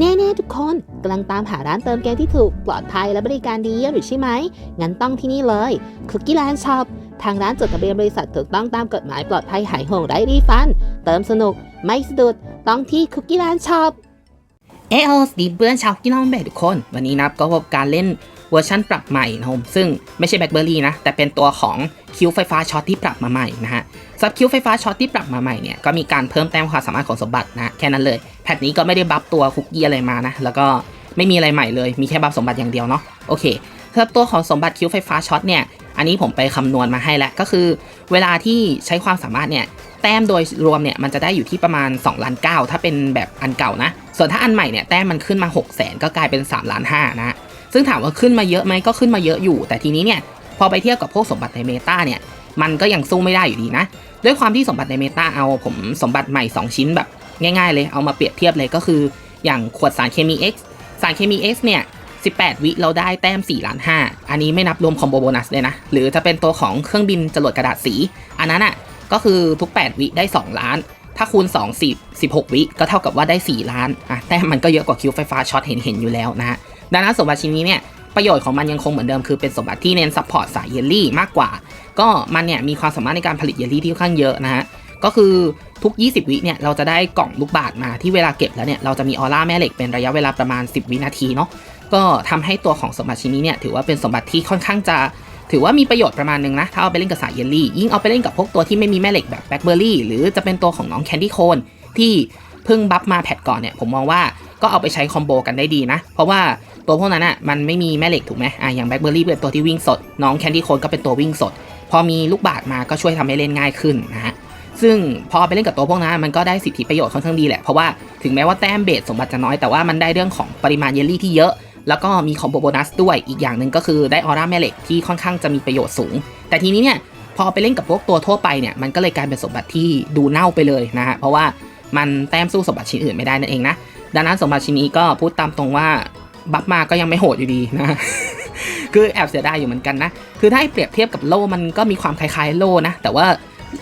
แน่ๆทุกคนกำลังตามหาร้านเติมเกมที่ถูกปลอดภัยและบริการดีเยี่ยมอยู่ใช่ไหม งั้นต้องที่นี่เลยคุกกี้แลนด์ช็อปทางร้านจดทะเบียนบริษัทถูกต้องตามกฎหมายปลอดภัยหายห่วงไร้รีฟัน เติมสนุก ไม่สะดุด ต้องที่คุกกี้แลนด์ช็อปเอโอสดีเพื่อนชาวกินน้องเบทุกคน วันนี้นับก็พบการเล่นเวอร์ชันปรับใหม่นะครับผมซึ่งไม่ใช่แบล็คเบอร์รี่นะ แต่เป็นตัวของคิวไฟฟ้าช็อตที่ปรับมาใหม่นะฮะสับคิวไฟฟ้าช็อตที่ปรับมาใหม่เนี่ยก็มีการเพิ่มแต้มความสามารถของสมบัตินะแค่นั้นเลย แพทนี้ก็ไม่ได้บัฟตัวคุกกี้อะไรมานะ แล้วก็ไม่มีอะไรใหม่เลย มีแค่บัฟสมบัติอย่างเดียวเนาะ โอเคสำหรับตัวของสมบัติคิ้วไฟฟ้าช็อตเนี่ย อันนี้ผมไปคำนวณมาให้แล้ว ก็คือเวลาที่ใช้ความสามารถเนี่ย แต้มโดยรวมเนี่ยมันจะได้อยู่ที่ประมาณ2ล้าน9ถ้าเป็นแบบอันเก่านะ ส่วนถ้าอันใหม่เนี่ยแต้มมันขึ้นมา 6 0 0 0 0ก็กลายเป็น3ล้าน5นะ ซึ่งถามว่าขึ้นมาเยอะไหมก็ขึ้นมาเยอะอยู่ แต่ทีนี้เนี่ยพอไปเทียบกับพวกสมบัติในเมตาเนี่ยมันก็ยังสู้ไม่ได้อยู่ดีนะ ด้วยความที่สมบัติในเมตาเอาผมสมบัติใหม่ 2 ชิ้นแบบ ง่ายๆเลยเอามาเปรียบเทียบเลยก็คือ อย่างขวดสารเคมี X สารเคมี X เนี่ย 18 วิเราได้แต้ม4ล้าน5อันนี้ไม่นับรวมคอมโบโบนัสเลยนะ หรือจะเป็นตัวของเครื่องบินจรวดกระดาษสี อันนั้นอะก็คือทุก 8 วิได้ 2 ล้าน ถ้าคูณ 2 10 16 วิก็เท่ากับว่าได้ 4 ล้านอะแต่มันก็เยอะกว่าคิวไฟฟ้าช็อตเห็นเห็นอยู่แล้วนะฮะดังนั้นสมบัติชิ้นนี้เนี่ยประโยชน์ของมันยังคงเหมือนเดิมคือเป็นสมบัติที่เน้นซัพพอร์ตสายเยลลี่มากกว่า ก็มันเนี่ยมีความสามารถในการผลิตเยลลี่ที่ค่อนข้างเยอะนะฮะก็คือ ทุก 20 วิเนี่ยเราจะได้กล่องลูกบาศก์มาที่เวลาเก็บแล้วเนี่ยเราจะมีออร่าแม่เหล็กเป็นระยะเวลาประมาณ 10 วินาทีเนาะก็ทำให้ตัวของสมบัติชิ้นนี้เนี่ยถือว่าเป็นสมบัติที่ค่อนข้างจะถือว่ามีประโยชน์ประมาณนึงนะ ถ้าเอาไปเล่นกับสายเยลลี่ ยิ่งเอาไปเล่นกับพวกตัวที่ไม่มีแม่เหล็กแบบแบล็คเบอร์รี่หรือจะเป็นตัวของน้องแคนดี้โคนที่เพิ่งบัฟมาแพทก่อนเนี่ยผมมองว่าก็เอาไปใช้คอมโบกันได้ดีนะ เพราะว่าตัวพวกนั้นอะมันไม่มีแม่เหล็กถูกไหมอะอย่างแบล็คเบอร์รี่เป็นตัวที่วิ่งสด น้องแคนดี้โคนก็เป็นตัววิ่งสด พอมีลูกบาศมาก็ช่วยทำให้เล่นง่ายขึ้นนะฮะ ซึ่งพอไปเล่นกับตัวพวกนั้นมันก็ได้สิทธิประโยชน์ค่อนข้างดีแหละ เพราะว่าถึงแม้ว่าแต้มเบสสมบัติจะน้อยแต่ว่ามันได้เรื่องของปริมาณเยลลี่ที่เยอะ แล้วก็มีคอมโบโบนัสด้วยอีกอย่างหนึ่งก็คือได้ออร่าแม่เหล็กที่ค่อนข้างจะมีประโยชน์สูง แต่ทีนี้เนี่ยพอไปเล่นกับพวกตัวทั่วไปเนี่ยมันก็เลยกลายเป็นสมบัติที่ดูเน่าไปเลยนะฮะเพราะว่ามันแต้มสู้สมบัติชิ้นอื่นไม่ได้นั่นเองนะดังนั้นสมบัติชิ้นนี้ก็พูดตามตรงว่าบัฟมาก็ยังไม่โหดอยู่ดีนะคือแอบเสียดายอยู่เหมือนกันนะคือถ้าให้เปรียบเทียบกับโล่มันก็มีความคล้ายๆโล่นะแต่ว่า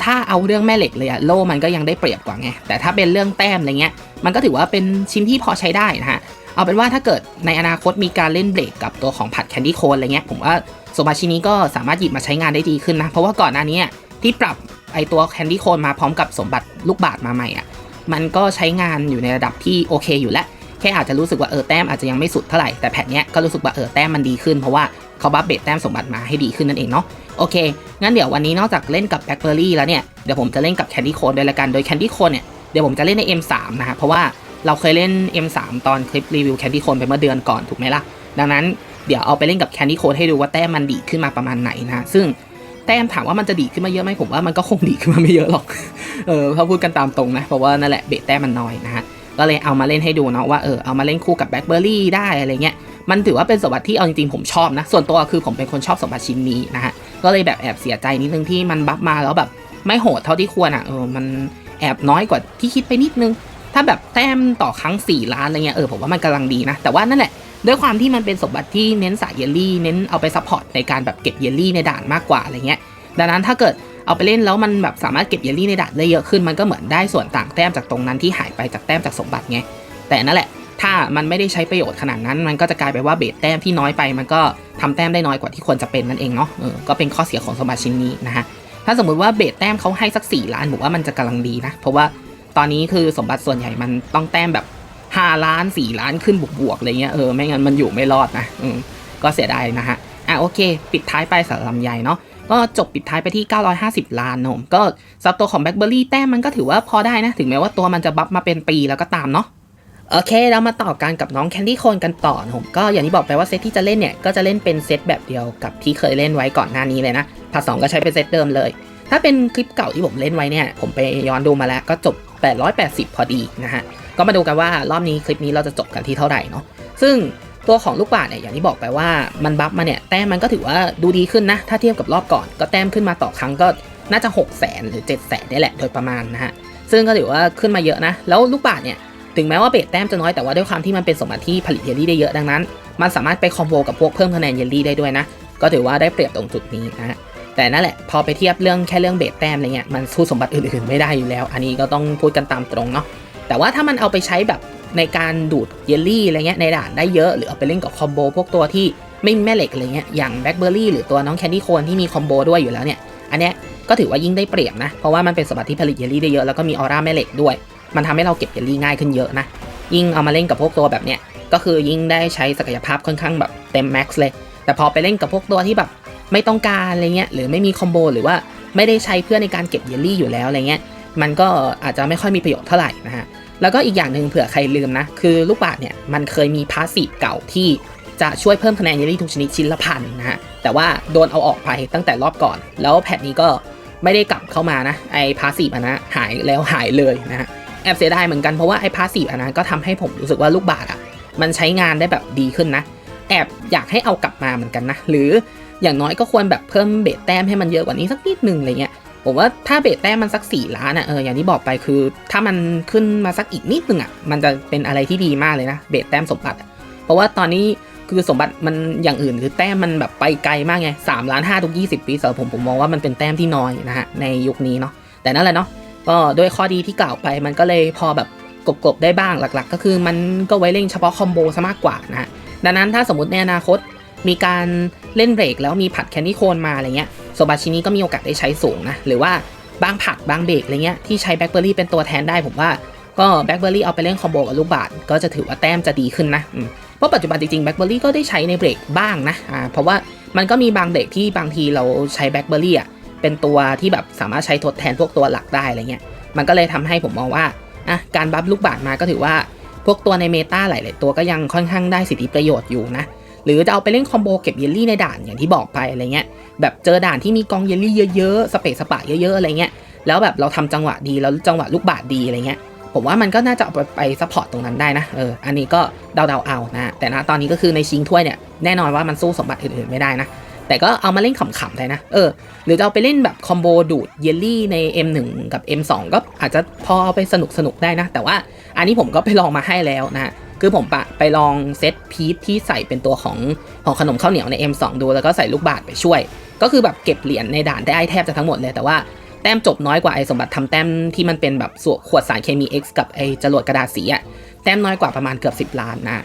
ถ้าเอาเรื่องแม่เหล็กเลยอะโล่มันก็ยังได้เปรียบกว่าไง แต่ถ้าเป็นเรื่องแต้มอะไรเงี้ย มันก็ถือว่าเป็นชิ้นที่พอใช้ได้นะฮะ เอาเป็นว่าถ้าเกิดในอนาคตมีการเล่นเบรกกับตัวของผัดแคนดี้โคนอะไรเงี้ย ผมว่าสมบัติชิ้นนี้ก็สามารถหยิบมาใช้งานได้ดีขึ้นนะ เพราะว่าก่อนหน้านี้ที่ปรับไอตัวแคนดี้โคนมาพร้อมกับสมบัติลูกบาศก์มาใหม่อะมันก็ใช้งานอยู่ในระดับที่โอเคอยู่แล้วแค่อาจจะรู้สึกว่าเออแต้มอาจจะยังไม่สุดเท่าไหร่แต่แพทเนี้ยก็รู้สึกว่าเออแต้มมันดีขึ้นเพราะว่าเขาบัฟเบสแต้มสมบัติมาให้ดีขึ้นนั่นเองเนาะ โอเค งั้นเดี๋ยววันนี้นอกจากเล่นกับแบล็คเบอร์รี่แล้วเนี่ย เดี๋ยวผมจะเล่นกับแคนดี้โคนด้วยละกัน โดยแคนดี้โคนเนี่ย เดี๋ยวผมจะเล่นใน M3 นะฮะ เพราะว่าเราเคยเล่น M3 ตอนคลิปรีวิวแคนดี้โคนไปเมื่อเดือนก่อนถูกไหมล่ะ ดังนั้นเดี๋ยวเอาไปเล่นกับแคนดี้โคนให้ดูว่าแต้มมันดีขึ้นมาประมาณไหนนะ ซึ่งแต้มถามว่ามันจะดีขึ้นมาเยอะไหมผมว่ามันก็คงดีขึ้นมาไม่เยอะหรอก เออถ้าพูดกันตามตรงนะ เพราะว่านั่นแหละเบสแต้มมันน้อยนะฮะ ก็เลยเอามาเล่นให้ดูเนาะว่าเออเอามาเล่นคู่กับแบล็คเบอร์รี่ได้อะไรเงี้ย มันถือว่าเป็นสมบัติที่เอาจริงๆผมชอบนะ ส่วนตัวคือผมเป็นคนชอบสมบัติชิ้นนี้นะฮะ ก็เลยแบบแอบเสียใจนิดนึงที่มันบัฟมาแล้วแบบไม่โหดเท่าที่ควรอะเออมันแอบน้อยกว่าที่คิดไปนิดนึง ถ้าแบบแต้มต่อครั้ง 4 ล้านอะไรเงี้ยเออผมว่ามันกำลังดีนะ แต่ว่านั่นแหละ ด้วยความที่มันเป็นสมบัติที่เน้นสายเยลลี่เน้นเอาไปซัพพอร์ตในการแบบเก็บเยลลี่ในด่านมากกว่าอะไรเงี้ยดังนั้นถ้าเกิดเอาไปเล่นแล้วมันแบบสามารถเก็บเยลลี่ในด่านได้เยอะขึ้นมันก็เหมือนได้ส่วนต่างแต้มจากตรงนั้นที่หายไปจากแต้มจากสมบัติไงแต่นั่นแหละ ถ้ามันไม่ได้ใช้ประโยชน์ขนาดนั้น มันก็จะกลายไปว่าเบสแต้มที่น้อยไป มันก็ทำแต้มได้น้อยกว่าที่ควรจะเป็นนั่นเองเนาะเออก็เป็นข้อเสียของสมบัติชิ้นนี้นะฮะถ้าสมมุติว่าเบสแต้มเขาให้สัก 4 ล้านผมว่ามันจะกำลังดีนะ เพราะว่าตอนนี้คือสมบัติส่วนใหญ่มันต้องแต้มแบบ 5 ล้าน 4 ล้านขึ้นบวกๆอะไรเงี้ยเออไม่งั้นมันอยู่ไม่รอดนะอืมก็เสียดายนะฮะอะโอเค ปิดท้ายไปสำหรับลำไยเนาะก็จบปิดท้ายไปที่ 950 ล้านนมก็สับตัวของแบล็คเบอร์รี่แต้มมันก็ถือว่าพอได้นะ ถึงแม้ว่าตัวมันจะบัฟมาเป็นปีแล้วก็ตามเนาะ โอเค เรามาต่อกันกับน้องแคนดี้โคนกันต่อนะผมก็อย่างที่บอกไปว่าเซตที่จะเล่นเนี่ย ก็จะเล่นเป็นเซตแบบเดียวกับที่เคยเล่นไว้ก่อนหน้านี้เลยนะพาสองก็ใช้เป็นเซตเดิมเลย ถ้าเป็นคลิปเก่าที่ผมเล่นไว้เนี่ย ผมไปย้อนดูมาแล้วก็จบ 880 พอดีนะฮะ ก็มาดูกันว่ารอบนี้คลิปนี้เราจะจบกันที่เท่าไหร่เนาะซึ่งตัวของลูกบาศก์เนี่ยอย่างที่บอกไปว่ามันบัฟมาเนี่ยแต้มมันก็ถือว่าดูดีขึ้นนะ ถ้าเทียบกับรอบก่อนก็แต้มขึ้นมาต่อครั้งก็น่าจะ 6 0 0 0 0หรือ 7 0 0 0 0นี่แหละโดยประมาณนะฮะซึ่งก็ถือว่าขึ้นมาเยอะนะ แล้วลูกบาศเนี่ย ถึงแม้ว่าเบสแต้มจะน้อยแต่ว่าด้วยความที่มันเป็นสมบัติที่ผลิตเยลลี่ได้เยอะดังนั้น มันสามารถไปคอมโบกับพวกเพิ่มคะแนนเยลลี่ได้ด้วยนะ ก็ถือว่าได้เปรียบตรงจุดนี้นะฮะแต่นั่นแหละพอไปเทียบเรื่องแค่เรื่องเบสแต้มอะไรเงี้ยมันสู้สมบัติอื่นๆไม่ได้อยู่แล้ว อันนี้ก็ต้องพูดกันตามตรงเนาะแต่ว่าถ้ามันเอาไปใช้แบบในการดูดเยลลี่อะไรเงี้ยในด่านได้เยอะหรือเอาไปเล่นกับคอมโบพวกตัวที่ไม่มีแม่เหล็กอะไรเงี้ยอย่างแบล็คเบอร์รี่หรือตัวน้องแคนดี้โคนที่มีคอมโบด้วยอยู่แล้วเนี่ยอันเนี้ยก็ถือว่ายิ่งได้เปรียบนะ เพราะว่ามันเป็นสมบัติที่ผลิตเยลลี่ได้เยอะแล้วก็มีออร่าแม่เหล็กด้วย มันทำให้เราเก็บเยลลี่ง่ายขึ้นเยอะนะ ยิ่งเอามาเล่นกับพวกตัวแบบเนี้ย ก็คือยิ่งได้ใช้ศักยภาพค่อนข้างแบบเต็มแม็กซ์เลย แต่พอไปเล่นกับพวกตัวที่แบบไม่ต้องการอะไรเงี้ย หรือไม่มีคอมโบหรือว่าไม่ได้ใช้เพื่อในการเก็บเยลลี่อยู่แล้วอะไรเงี้ย มันก็อาจจะไม่ค่อยมีประโยชน์เท่าไหร่นะฮะ แล้วก็อีกอย่างหนึ่งเผื่อใครลืมนะ คือลูกบาศก์เนี่ยมันเคยมีพาสซีฟเก่าที่จะช่วยเพิ่มคะแนนเยลลี่ทุกชนิดชิ้นละพันนะฮะ แต่ว่าโดนเอาออกไปตั้งแต่รอบก่อน แล้วแพทนี้ก็ไม่ได้กลับเข้ามานะ ไอพาสซีฟอันนะหายแล้วหายเลยนะฮะ แอบเสียดายเหมือนกันเพราะว่าไอ้พาสซีฟอันนั้นก็ทำให้ผมรู้สึกว่าลูกบาศอะมันใช้งานได้แบบดีขึ้นนะ แอบอยากให้เอากลับมาเหมือนกันนะ หรืออย่างน้อยก็ควรแบบเพิ่มเบสแต้มให้มันเยอะกว่านี้สักนิดนึงอะไรเงี้ยผมว่าถ้าเบสแต้มมันสักสี่ล้านอะเอออย่างที่บอกไปคือ ถ้ามันขึ้นมาสักอีกนิดนึงอะมันจะเป็นอะไรที่ดีมากเลยนะเบสแต้มสมบัติ เพราะว่าตอนนี้คือสมบัติมันอย่างอื่นคือแต้มมันแบบไปไกลมากไงสามล้านห้าทุกยี่สิบปีสำหรับผมผมมองว่ามันเป็นแต้มที่น้อยนะฮะในยุคนี้เนาะแต่นั่นแหละเนาะ ก็ด้วยข้อดีที่กล่าวไปมันก็เลยพอแบบกบๆได้บ้างหลัก ๆ ก็คือมันก็ไว้เล่นเฉพาะคอมโบซะมากกว่านะฮะดังนั้นถ้าสมมติในอนาคตมีการเล่นเบรกแล้วมีผัดแคนดี้โคนมาอะไรเงี้ยโซบาชินีก็มีโอกาสได้ใช้สูงนะ หรือว่าบางผัดบางเบรกอะไรเงี้ยที่ใช้แบล็คเบอร์รี่เป็นตัวแทนได้ผมว่าก็แบล็คเบอร์รี่เอาไปเล่นคอมโบกับลูกบาศก์ก็จะถือว่าแต้มจะดีขึ้นนะเพราะปัจจุบันจริงๆแบล็คเบอร์รี่ก็ได้ใช้ในเบรกบ้างนะอ่าเพราะว่ามันก็มีบางเบรกที่บางทีเราใช้แบล็คเบอร์รี่อะ เป็นตัวที่แบบสามารถใช้ทดแทนพวกตัวหลักได้อะไรเงี้ย มันก็เลยทำให้ผมมองว่าอะการบัฟลูกบาศมาก็ถือว่าพวกตัวในเมตาหลาย ๆ ตัวก็ยังค่อนข้างได้สิทธิประโยชน์อยู่นะ หรือจะเอาไปเล่นคอมโบเก็บเยลลี่ในด่านอย่างที่บอกไปอะไรเงี้ย แบบเจอด่านที่มีกองเยลลี่เยอะ ๆ สเปซสปะเยอะ ๆ อะไรเงี้ย แล้วแบบเราทำจังหวะดีแล้วจังหวะลูกบาศดีอะไรเงี้ย ผมว่ามันก็น่าจะเอาไปไปซัพพอร์ตตรงนั้นได้นะ เออ อันนี้ก็เดาๆเอานะ แต่นะตอนนี้ก็คือในชิงถ้วยเนี่ยแน่นอนว่ามันสู้สมบัติอื่น ๆ ไม่ได้นะ แต่ก็เอามาเล่นขำๆได้นะ เออ หรือจะเอาไปเล่นแบบคอมโบดูดเยลลี่ใน M1 กับ M2 ก็อาจจะพอเอาไปสนุกสนุกได้นะ แต่ว่าอันนี้ผมก็ไปลองมาให้แล้วนะคือผมปะไปลองเซตพีทที่ใส่เป็นตัวของของขนมข้าวเหนียวใน M2 ดู แล้วก็ใส่ลูกบาศก์ไปช่วย ก็คือแบบเก็บเหรียญในด่านได้แทบจะทั้งหมดเลย แต่ว่าแต้มจบน้อยกว่าไอ้สมบัติทำแต้มที่มันเป็นแบบสวขวดสารเคมี X กับไอ้จรวดกระดาษสีอะแต้มน้อยกว่าประมาณเกือบ 10 ล้านนะ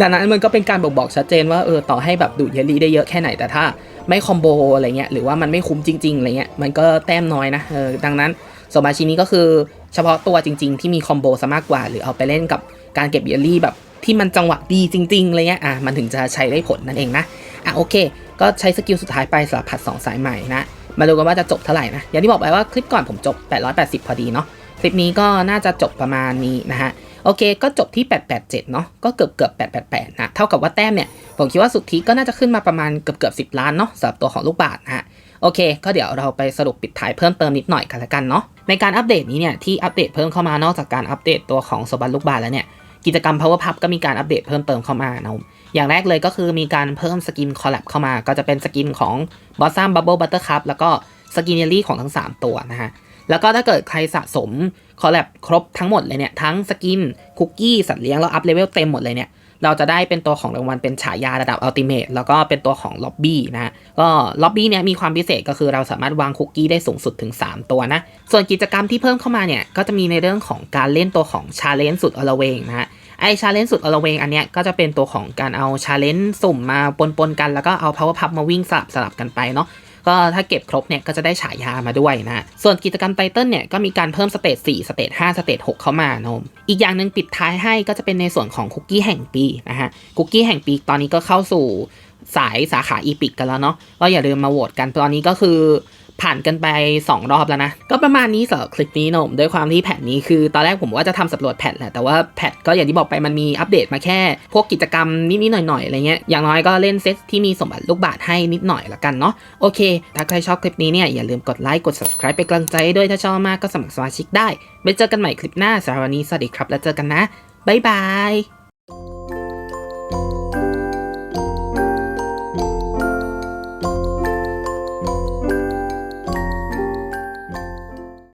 ดังนั้นมันก็เป็นการบอกบอกชัดเจนว่าเออต่อให้แบบดูดเยลลี่ได้เยอะแค่ไหนแต่ถ้าไม่คอมโบอะไรเงี้ยหรือว่ามันไม่คุ้มจริงๆอะไรเงี้ยมันก็แต้มน้อยนะเออดังนั้นสมบัติชิ้นนี้ก็คือเฉพาะตัวจริง ๆ ที่มีคอมโบซะมากกว่า หรือเอาไปเล่นกับการเก็บเยลลี่แบบที่มันจังหวะดีจริงๆอะไรเงี้ยอะมันถึงจะใช้ได้ผลนั่นเองนะอะโอเค ก็ใช้สกิลสุดท้ายไปสำหรับผัด 2 สายใหม่นะมาดูกันว่าจะจบเท่าไหร่นะอย่างที่บอกไปว่าคลิปก่อนผมจบ 880 พอดีเนาะคลิปนี้ก็น่าจะจบประมาณนี้นะฮะ โอเค ก็จบที่ 887 เนาะก็เกือบเกือบ888 นะ เท่ากับว่าแต้มเนี่ย ผมคิดว่าสุทธิก็น่าจะขึ้นมาประมาณเกือบเกือบ10 ล้านเนาะสำหรับตัวของลูกบาศก์นะฮะโอเค ก็เดี๋ยวเราไปสรุปปิดท้ายเพิ่มเติมนิดหน่อยกันละกันเนาะ ในการอัปเดตนี้เนี่ยที่อัปเดตเพิ่มเข้ามานอกจากการอัปเดตตัวของสบัติลูกบาศก์แล้วเนี่ยกิจกรรม Power Pub ก็มีการอัปเดตเพิ่มเติมเข้ามานะอย่างแรกเลยก็คือมีการเพิ่มสกินคอลแลบเข้ามา ก็จะเป็นสกินของ b o s s a m Bubble Buttercup แล้วก็สกินเยลลี่ของทั้ง 3 ตัวนะฮะ แล้วก็ถ้าเกิดใครสะสมคอลแลบครบทั้งหมดเลยเนี่ยทั้งสกินคุกกี้สัตว์เลี้ยงแล้วอัพเลเวลเต็มหมดเลยเนี่ยเราจะได้เป็นตัวของรางวัลเป็นฉายาระดับอัลติเม e แล้วก็เป็นตัวของล็อบบี้นะฮะก็ล็อบบี้เนี่ยมีความพิเศษก็คือเราสามารถวางคุกกี้ได้สูงสุดถึง 3 ตัวนะ ส่วนกิจกรรมที่เพิ่มเข้ามาเนี่ยก็จะมีในเรื่องของการเล่นตัวของชาเลนจ์สุดอลเวงนะฮะไอชาเลนจ์สุดอลเวงอันเนี้ยก็จะเป็นตัวของการเอาชาเลนจ์สุ่มมาปนๆกันแล้วก็เอา power pub มาวิ่งสลับสลับกันไปเนาะ ก็ถ้าเก็บครบเนี่ยก็จะได้ฉายามาด้วยนะส่วนกิจกรรมไตเติลเนี่ยก็มีการเพิ่มสเตจ4สเตจ5สเตจ6เข้ามานมอีกอย่างหนึ่งปิดท้ายให้ก็จะเป็นในส่วนของคุกกี้แห่งปีนะฮะคุกกี้แห่งปีตอนนี้ก็เข้าสู่สายสาขาอีพิกกันแล้วเนาะก็อย่าลืมมาโหวตกันตอนนี้ก็คือ ผ่านกันไป 2 รอบแล้วนะ ก็ประมาณนี้สำหรับคลิปนี้นะผมด้วยความที่แพทนี้คือตอนแรกผมว่าจะทำสำรวจแพทแหละแต่ว่าแพทก็อย่างที่บอกไปมันมีอัปเดตมาแค่ พวกกิจกรรมนิดๆหน่อยๆอะไรเงี้ยอย่างน้อยก็เล่นเซตที่มีสมบัติลูกบาศก์ให้นิดหน่อยละกันเนาะโอเค ถ้าใครชอบคลิปนี้เนี่ยอย่าลืมกดไลค์กด subscribe เป็นกำลังใจด้วยถ้าชอบมากก็สมัครสมาชิกได้ไว้เจอกันใหม่คลิปหน้าสำหรับวันนี้สวัสดีครับแล้วเจอกันนะบ๊ายบาย